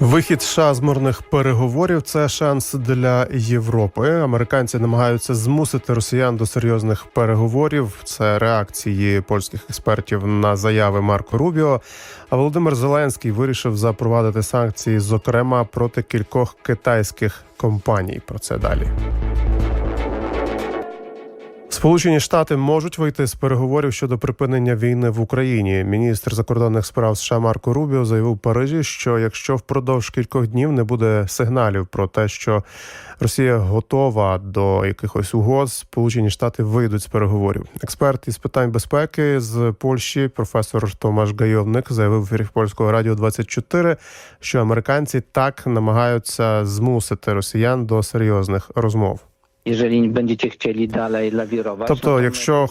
Вихід США з переговорів це шанс для Європи. Американці намагаються змусити росіян до серйозних переговорів. Це реакції польських експертів на заяви Марко Рубіо. А Володимир Зеленський вирішив запровадити санкції, зокрема проти кількох китайських компаній. Про це далі. Сполучені Штати можуть вийти з переговорів щодо припинення війни в Україні. Міністр закордонних справ США Марко Рубіо заявив у Парижі, що якщо впродовж кількох днів не буде сигналів про те, що Росія готова до якихось угод, Сполучені Штати вийдуть з переговорів. Експерт із питань безпеки з Польщі, професор Томаш Гайовник, заявив в ефірі польського радіо 24, що американці так намагаються змусити росіян до серйозних розмов. Jeżeli będziecie chcieli dalej lawirować. Тобто, якщо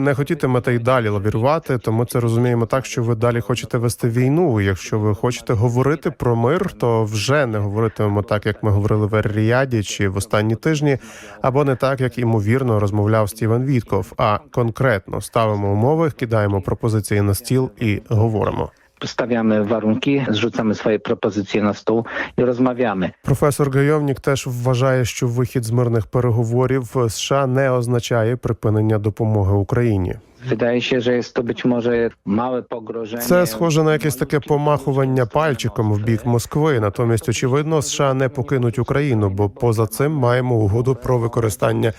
не хотітимете і далі лавірувати, то ми це розуміємо так, що ви далі хочете вести війну. Якщо ви хочете говорити про мир, то вже не говоритимемо так, як ми говорили в Ер-Ріаді чи в останні тижні, або не так, як імовірно розмовляв Стівен Вітков. А конкретно ставимо умови, кидаємо пропозиції на стіл і говоримо. Stawiamy warunki, zrzucamy swoje propozycje na stół i rozmawiamy. Професор Гайовнік теж вважає, що вихід з мирних переговорів США не означає припинення допомоги Україні. Wydaje się, że jest to być może małe pogrożenie. Це схоже на якесь таке помахування пальчиком в бік Москви. Натомість, очевидно, США не покинуть Україну, бо поза цим маємо угоду про використання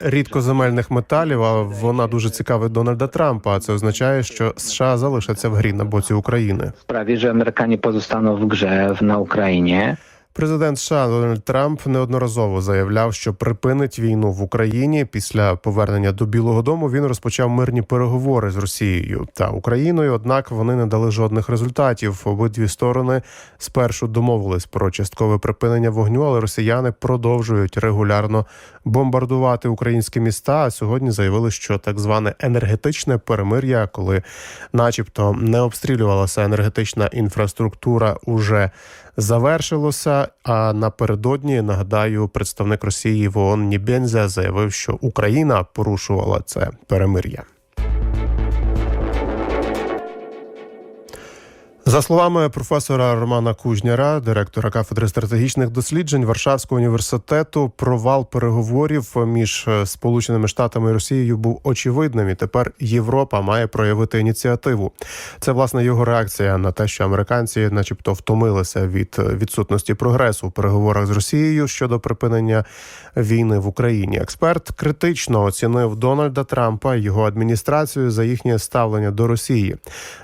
рідкоземельних металів. А вона дуже цікавить Дональда Трампа. А це означає, що США залишаться в грі на боці України. Справді ж американі позостануть в грі на Ukrainie. Президент США Дональд Трамп неодноразово заявляв, що припинить війну в Україні. Після повернення до Білого Дому він розпочав мирні переговори з Росією та Україною. Однак вони не дали жодних результатів. Обидві сторони спершу домовились про часткове припинення вогню, але росіяни продовжують регулярно бомбардувати українські міста. А сьогодні заявили, що так зване енергетичне перемир'я, коли, начебто, не обстрілювалася енергетична інфраструктура, уже завершилося. А напередодні нагадаю, представник Росії в ООН Нібензя заявив, що Україна порушувала це перемир'я. За словами професора Романа Кужняра, директора кафедри стратегічних досліджень Варшавського університету, провал переговорів між е, Сполученими Штатами і Росією був очевидним. І тепер Європа має проявити ініціативу. Це власне його реакція на те, що американці, начебто, втомилися від е, відсутності прогресу у переговорах з Росією щодо припинення війни в Україні. Експерт критично оцінив Дональда Трампа і його адміністрацію за їхнє ставлення до Росії,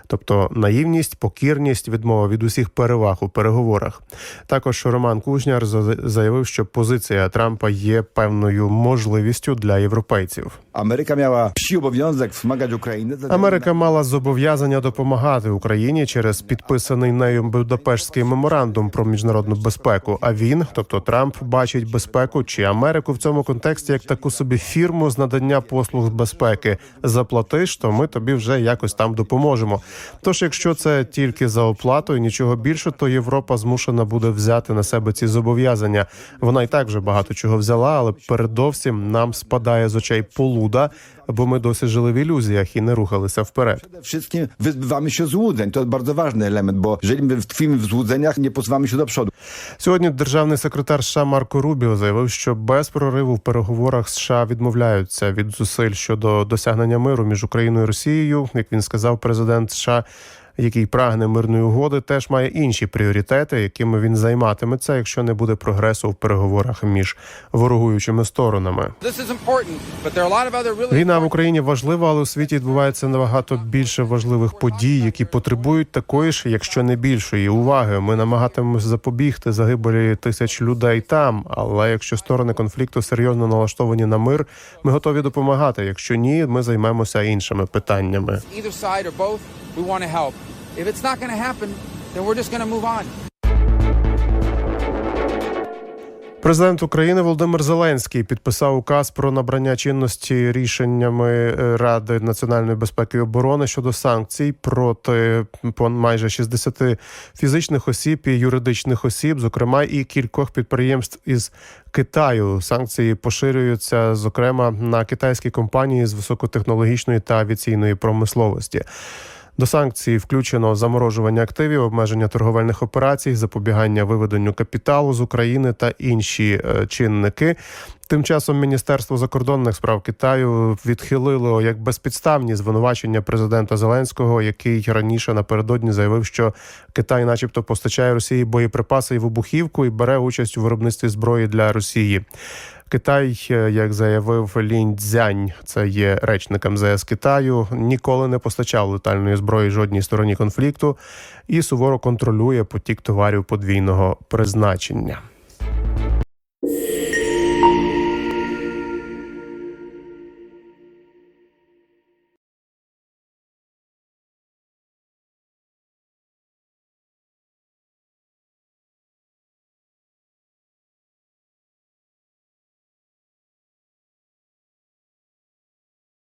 тобто наївність, покірність, відмова від усіх переваг у переговорах. Також Роман Кушняр за- заявив, що позиція Трампа є певною можливістю для європейців. Obowiązek wspomagać Ukrainę. Америка мала зобов'язання допомагати Україні через підписаний нею Будапештський меморандум про міжнародну безпеку. А він, тобто Трамп, бачить безпеку чи Америку в цьому контексті як таку собі фірму з надання послуг з безпеки. Заплатиш, то ми тобі вже якось там допоможемо. Тож, якщо це тільки за оплату і нічого більше, то Європа змушена буде взяти на себе ці зобов'язання. Вона і так вже багато чого взяла, але передовсім нам спадає з очей полуда, бо ми досі жили в ілюзіях і не рухалися вперед. Wszystkim wyzbywamy się złudzeń. To jest bardzo ważny element, bo jeżeli my tkwimy w złudzeniach, nie posuwamy się do. Сьогодні державний секретар США Марко Рубіо заявив, що без прориву в переговорах США відмовляються від зусиль щодо досягнення миру між Україною і Росією. Як він сказав, президент США. Який прагне мирної угоди, теж має інші пріоритети, якими він займатиметься, якщо не буде прогресу в переговорах між ворогуючими сторонами. Війна в Україні важлива, але у світі відбувається набагато більше важливих подій, які потребують такої ж, якщо не більшої уваги. Ми намагатимемося запобігти загибелі тисяч людей там. Але якщо сторони конфлікту серйозно налаштовані на мир, ми готові допомагати. Якщо ні, ми займемося іншими питаннями. We want to help. If it's not going to happen, then we're just going to move on. Президент України Володимир Зеленський підписав указ про набрання чинності рішеннями е, Ради національної безпеки і оборони щодо санкцій проти майже 60 фізичних осіб і юридичних осіб, зокрема і кількох підприємств із Китаю. Санкції поширюються зокрема на китайські компанії з високотехнологічної та авіаційної промисловості. До санкцій включено заморожування активів, обмеження торговельних операцій, запобігання виведенню капіталу з України та інші е, чинники. Тим часом Міністерство закордонних справ Китаю відхилило як безпідставні звинувачення президента Зеленського, який раніше напередодні заявив, що Китай, начебто, постачає Росії боєприпаси і вибухівку і бере участь у виробництві зброї для Росії. Китай, е, як заявив Лінь Цзянь, це є речник МЗС Китаю, ніколи не постачав летальної зброї жодній стороні конфлікту і суворо контролює потік товарів подвійного призначення.